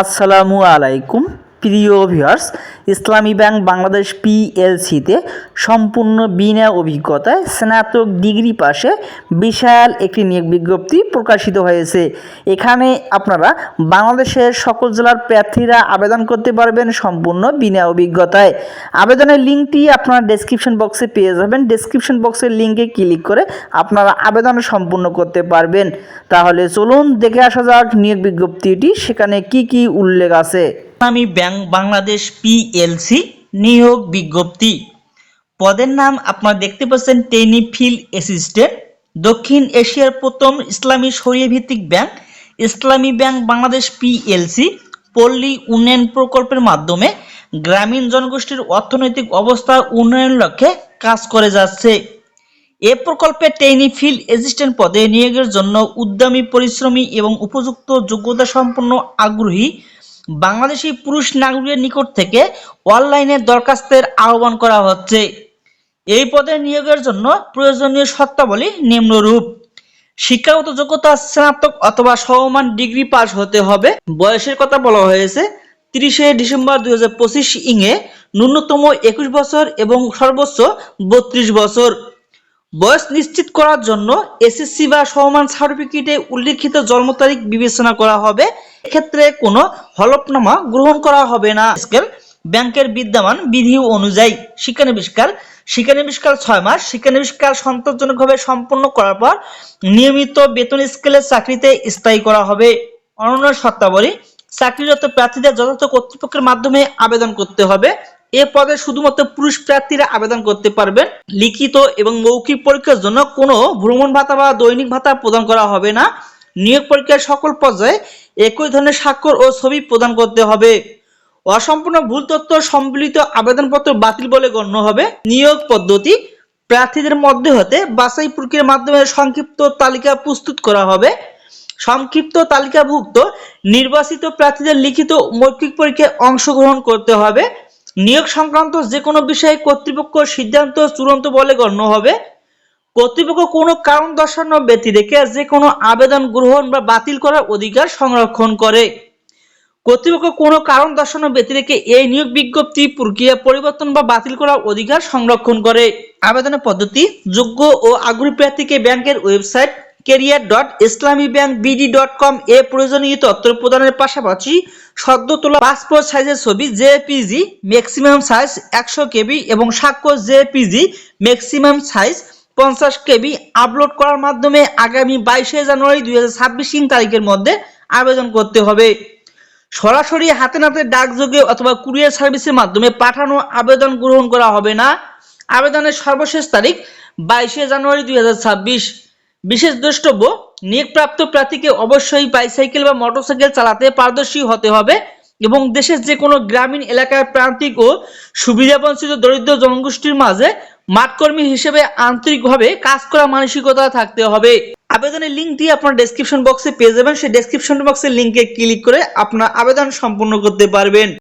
আসসালামু আলাইকুম। প্রিয় ভিউয়ার্স ইসলামী ব্যাংক বাংলাদেশ পিএলসিতে সম্পূর্ণ বিনা অভিজ্ঞতায় স্নাতক ডিগ্রি পাশে বিশাল একটি নিয়োগ বিজ্ঞপ্তি প্রকাশিত হয়েছে। এখানে আপনারা বাংলাদেশের সকল জেলার প্রার্থীরা আবেদন করতে পারবেন সম্পূর্ণ বিনা অভিজ্ঞতায়। আবেদনের লিঙ্কটি আপনারা ডেসক্রিপশন বক্সে পেয়ে যাবেন। ডেসক্রিপশন বক্সের লিঙ্কে ক্লিক করে আপনারা আবেদন সম্পূর্ণ করতে পারবেন। তাহলে চলুন দেখে আসা যাক নিয়োগ বিজ্ঞপ্তিটি সেখানে কি কি উল্লেখ আছে। ইসলামী ব্যাংক বাংলাদেশ পিএলসি নিয়োগ বিজ্ঞপ্তি। পদের নাম আপনারা দেখতে পাচ্ছেন টেনি ফিল্ড অ্যাসিস্ট্যান্ট দক্ষিণ এশিয়ার প্রথম ইসলামী শরীয় ভিত্তিক ব্যাংক, ইসলামী ব্যাংক বাংলাদেশ পিএলসি পল্লী উন্নয়ন প্রকল্পের মাধ্যমে গ্রামীণ জনগোষ্ঠীর অর্থনৈতিক অবস্থা উন্নয়নের লক্ষ্যে কাজ করে যাচ্ছে। এ প্রকল্পে ট্রেনি ফিল্ড অ্যাসিস্ট্যান্ট পদে নিয়োগের জন্য উদ্যমী, পরিশ্রমী এবং উপযুক্ত যোগ্যতা সম্পন্ন আগ্রহী বাংলাদেশি পুরুষ নাগরিকের নিকট থেকে অনলাইনে দরখাস্তের আহ্বান করা হচ্ছে। এই পদে নিয়োগের জন্য প্রয়োজনীয় শর্তাবলী নিম্নরূপ। শিক্ষাগত যোগ্যতা স্নাতক অথবা সমমান ডিগ্রি পাস হতে হবে। বয়সের কথা বলা হয়েছে, তিরিশে ডিসেম্বর দুই হাজার পঁচিশ ইংয়ে ন্যূনতম একুশ বছর এবং সর্বোচ্চ বত্রিশ বছর। বয়স নিশ্চিত করার জন্য এসএসসি বা সমান সার্টিফিকেটে উল্লিখিত জন্ম তারিখ বিবেচনা করা হবে। এক্ষেত্রে কোনো হলফনামা গ্রহণ করা হবে না। স্কেল ব্যাংকের বিদ্যমান বিধি অনুযায়ী শিক্ষানবিষ্কার শিক্ষানবিষ্কার ছয় মাস, শিক্ষানবিষ্কার সন্তোষজনকভাবে সম্পন্ন করার পর নিয়মিত বেতন স্কেলের চাকরিতে স্থায়ী করা হবে। অনন্য শর্তাবলী, চাকরিরত প্রার্থীদের যথাযথ কর্তৃপক্ষের মাধ্যমে আবেদন করতে হবে। এ পদে শুধুমাত্র পুরুষ প্রার্থীরা আবেদন করতে পারবেন। লিখিত এবং মৌখিক পরীক্ষার জন্য কোনো ভ্রমণ ভাতা বা দৈনিক ভাতা প্রদান করা হবে না। নিয়োগ পরীক্ষার সকল পর্যায়ে একই ধরনের স্বাক্ষর ও ছবি প্রদান করতে হবে। অসম্পূর্ণ ভুল তথ্য সম্মিলিত আবেদনপত্র বাতিল বলে গণ্য হবে। নিয়োগ পদ্ধতি প্রার্থীদের মধ্যে হতে বাছাই প্রক্রিয়ার মাধ্যমে সংক্ষিপ্ত তালিকা প্রস্তুত করা হবে। সংক্ষিপ্ত তালিকাভুক্ত নির্বাচিত প্রার্থীদের লিখিত মৌখিক পরীক্ষায় অংশগ্রহণ করতে হবে। নিয়োগ সংক্রান্ত যে কোনো বিষয়ে কর্তৃপক্ষ সিদ্ধান্ত চূড়ান্ত বলে গণ্য হবে। কর্তৃপক্ষ কোনো কারণ দর্শানো ব্যতি রেখে যে কোনো আবেদন গ্রহণ বা বাতিল করার অধিকার সংরক্ষণ করে। কর্তৃপক্ষ কোনো কারণ দর্শানো ব্যতি রেখে এই নিয়োগ বিজ্ঞপ্তি, প্রক্রিয়া পরিবর্তন বা বাতিল করার অধিকার সংরক্ষণ করে। আবেদনের পদ্ধতি যোগ্য ও আগ্রহী প্রার্থীকে ব্যাংকের website career dot Islami bank BD dot com এ প্রয়োজনীয় তথ্য প্রদানের পাশাপাশি সদ্য তোলা পাসপোর্ট সাইজের ছবি জেপিজি ম্যাক্সিমাম সাইজ একশো কেবি এবং স্বাক্ষর জেপিজি ম্যাক্সিমাম সাইজ পঞ্চাশ কেবি আপলোড করার মাধ্যমে আগামী বাইশে জানুয়ারি দুই হাজার ছাব্বিশ তারিখের মধ্যে আবেদন করতে হবে। সরাসরি হাতে নাতে ডাকযোগে অথবা কুরিয়ার সার্ভিসের মাধ্যমে পাঠানো আবেদন গ্রহণ করা হবে না। আবেদনের সর্বশেষ তারিখ বাইশে জানুয়ারি দুই হাজার ছাব্বিশ। বিশেষ দ্রষ্টব্য, নিয়োগপ্রাপ্ত প্রার্থীকে অবশ্যই বাইসাইকেল বা মোটরসাইকেল চালাতে পারদর্শী হতে হবে এবং দেশের যে কোনো গ্রামীণ এলাকার প্রান্তিক ও সুবিধাবঞ্চিত দরিদ্র জনগোষ্ঠীর মাঝে মাঠকর্মী হিসেবে আন্তরিকভাবে কাজ করা মানসিকতা থাকতে হবে। আবেদনের লিঙ্কটি আপনার ডেসক্রিপশন বক্সে পেয়ে যাবেন। সেই ডেসক্রিপশন বক্সের লিঙ্কে ক্লিক করে আপনার আবেদন সম্পূর্ণ করতে পারবেন।